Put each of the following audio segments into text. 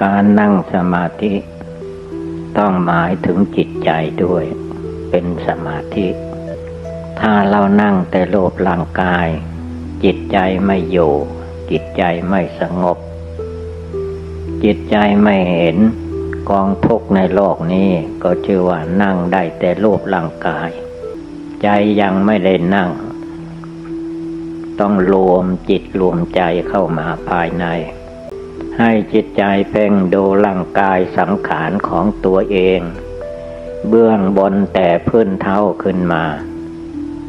การนั่งสมาธิ ต้องหมายถึงจิตใจด้วย เป็นสมาธิ ถ้าเรานั่งแต่โลภร่างกาย จิตใจไม่อยู่ จิตใจไม่สงบ จิตใจไม่เห็นกองทุกในโลกนี้ก็ชื่อว่านั่งได้แต่รูปร่างกาย ใจยังไม่ได้นั่ง ต้องรวมจิตรวมใจเข้ามาภายใน ให้จิตใจเพ่งดูร่างกายสังขารของตัวเอง เบื้องบนแต่พื้นเท้าขึ้นมา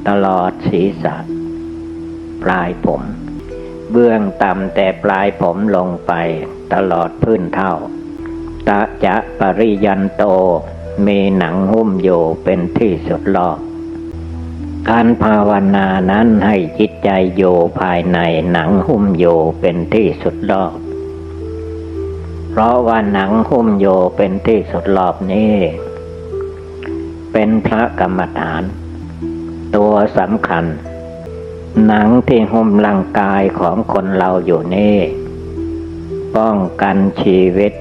ตลอดศีรษะ ปลายผม เบื้องต่ำแต่ปลายผมลงไป ตลอดพื้นเท้าตะจะปริยันโตมีหนังหุ้มอยู่เป็นที่สุดรอบการภาวนานั้นให้จิตใจอยู่ภายในหนังหุ้มอยู่เป็นที่สุดรอบ เพราะว่าหนังหุ้มอยู่เป็นที่สุดรอบนี้ เป็นพระกรรมฐาน ตัวสำคัญ หนังที่หุ้มร่างกายของคนเราอยู่นี่ ป้องกันชีวิต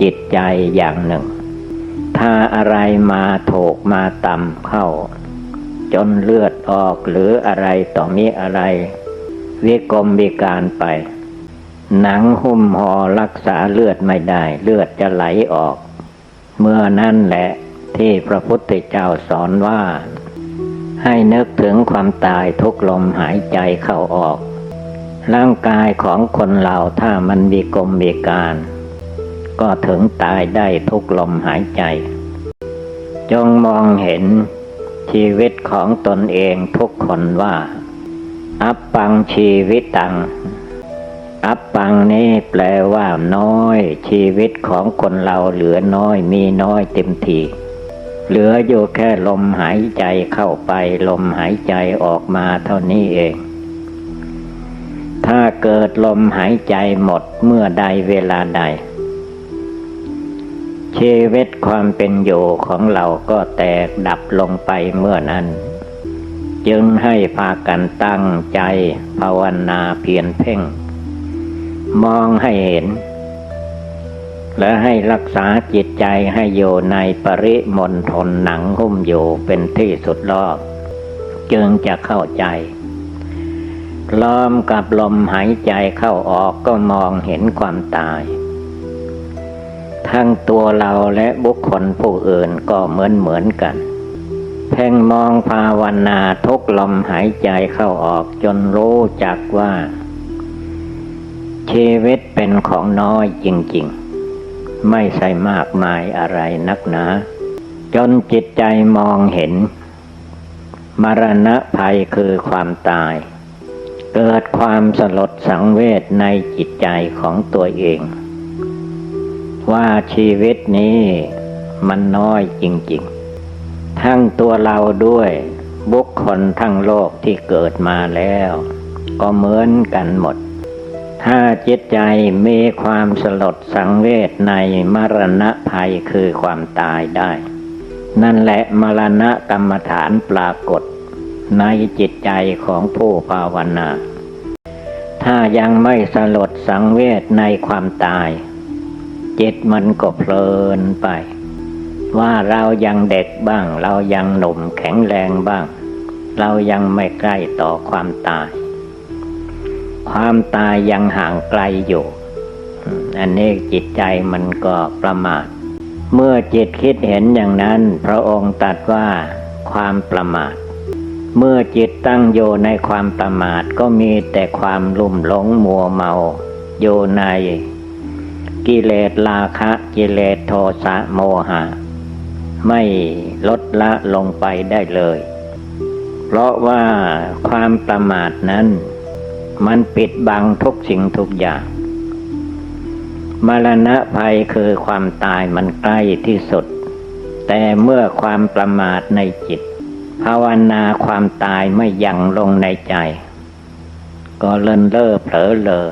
จิตใจอย่างหนึ่ง ถ้าอะไรมาถูกมาต่ำเข้า จนเลือดออกหรืออะไรต่อมีอะไร วิกรมวิการไป หนังหุ้มห่อรักษาเลือดไม่ได้ เลือดจะไหลออก เมื่อนั่นแหละที่พระพุทธเจ้าสอนว่า ให้นึกถึงความตายทุกลมหายใจเข้าออก ร่างกายของคนเราถ้ามันมีกรมมีการ ก็ถึงตายได้ทุกลมหายใจ จงมองเห็นชีวิตของตนเองทุกคนว่า อัปปังชีวิตตัง อัปปังนี้แปลว่าน้อย ชีวิตของคนเราเหลือน้อยมีน้อยเต็มทีเหลืออยู่แค่ลมหายใจเข้าไปลมหายใจออกมาเท่านี้เอง ถ้าเกิดลมหายใจหมดเมื่อใดเวลาใด ชีวิตความเป็นอยู่ของเราก็แตกดับลงไปเมื่อนั้น จึงให้พากันตั้งใจภาวนาเพียรเพ่ง มองให้เห็น และให้รักษาจิตใจให้อยู่ในปริมณฑลหนังหุ้มอยู่เป็นที่สุดรอบ จึงจะเข้าใจล้อมกับลมหายใจเข้าออกก็มองเห็นความตาย ทั้งตัวเราและบุคคลผู้อื่นก็เหมือนเหมือนกัน เพ่งมองภาวนาทุกลมหายใจเข้าออกจนรู้จักว่า ชีวิตเป็นของน้อยจริงๆ ไม่ใช่มากมายอะไรนักหนา จนจิตใจมองเห็น มรณะภัยคือความตาย เกิดความสลดสังเวชในจิตใจของตัวเอง ว่าชีวิตนี้มันน้อยจริงๆ ทั้งตัวเราด้วยบุคคลทั้งโลกที่เกิดมาแล้ว ก็เหมือนกันหมด ถ้าจิตใจมีความสลดสังเวชในมรณะภัยคือความตายได้ นั่นแหละมรณะกรรมฐานปรากฏ ในจิตใจของผู้ภาวนา ถ้ายังไม่สลดสังเวชในความตาย จิตมันก็เพลินไป ว่าเรายังเด็กบ้าง เรายังหนุ่มแข็งแรงบ้าง เรายังไม่ใกล้ต่อความตาย ความตายยังห่างไกลอยู่ อันนี้จิตใจมันก็ประมาท เมื่อจิตคิดเห็นอย่างนั้น พระองค์ตรัสว่าความประมาท เมื่อจิตตั้งอยู่ในความประมาทก็มีแต่ความลุ่มหลงมัวเมาอยู่ในกิเลสราคะกิเลสโทสะโมหะ ไม่ลดละลงไปได้เลย เพราะว่าความประมาทนั้น มันปิดบังทุกสิ่งทุกอย่าง มรณะภัยคือความตายมันใกล้ที่สุด แต่เมื่อความประมาทในจิต ภาวนาความตายไม่ยังลงในใจ ก็เลินเล่อเผลอเลอ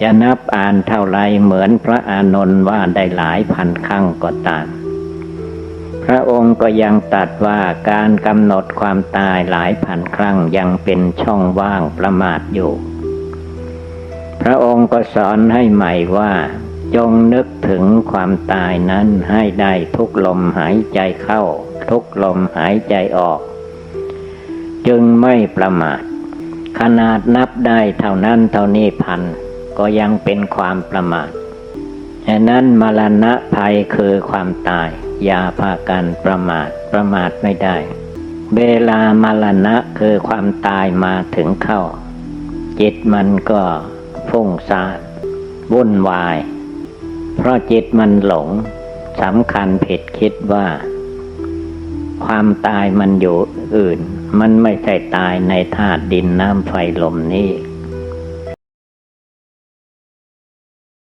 จะนับอ่านเท่าไรเหมือนพระอานนท์ว่าได้หลายพันครั้งก็ตาม พระองค์ก็ยังตัดว่าการกำหนดความตายหลายพันครั้งยังเป็นช่องว่างประมาทอยู่ พระองค์ก็สอนให้ใหม่ว่า จงนึกถึงความตายนั้นให้ได้ทุกลมหายใจเข้า ทุกลมหายใจออก จึงไม่ประมาท ขนาดนับได้เท่านั้นเท่านี้พัน ก็ยังเป็นความประมาทฉะนั้นมรณะภัยคือความตาย อย่าพากันประมาทประมาทไม่ได้ เวลามรณะคือความตายมาถึงเข้า จิตมันก็ฟุ้งซ่านวุ่นวาย เพราะจิตมันหลงสำคัญผิดคิดว่า ความตายมันอยู่อื่น มันไม่ใช่ตายในธาตุดินน้ำไฟลมนี้